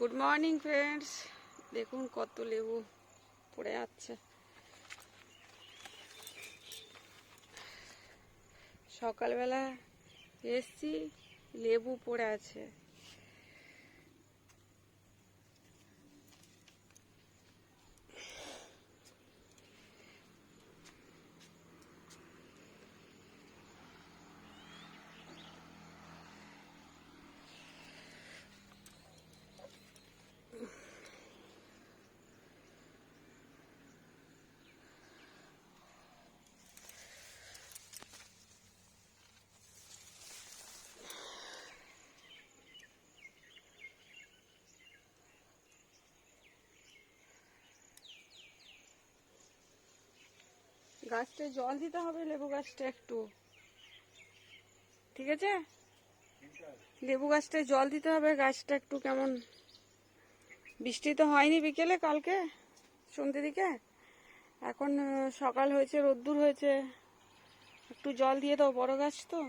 Good morning friends দেখুন কত লেবু পড়ে যাচ্ছে। সকালবেলা এসছি লেবু পড়ে আছে। গাছটায় জল দিতে হবে, লেবু গাছটা একটু। ঠিক আছে? লেবু গাছটায় জল দিতে হবে, গাছটা একটু কেমন বৃষ্টি তো হয়নি বিকেলে, কালকে, সন্ধ্যে দিকে। এখন সকাল হয়েছে, রোদ্দুর হয়েছে। একটু জল দিয়ে দাও, বড় গাছ তো।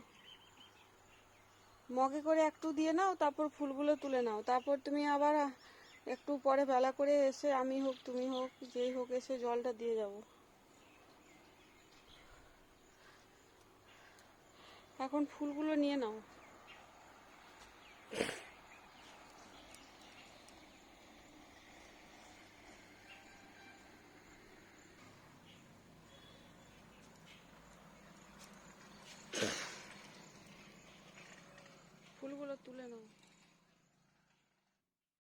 মগে করে একটু দিয়ে নাও, তারপর ফুলগুলো তুলে নাও। তারপর তুমি আবার একটু পরে বেলা করে এসে আমি হোক, তুমি হোক, যেই হোক, এসে জলটা দিয়ে যাব। এখন ফুলগুলো নিয়ে নাও। ফুলগুলো তুলে নাও।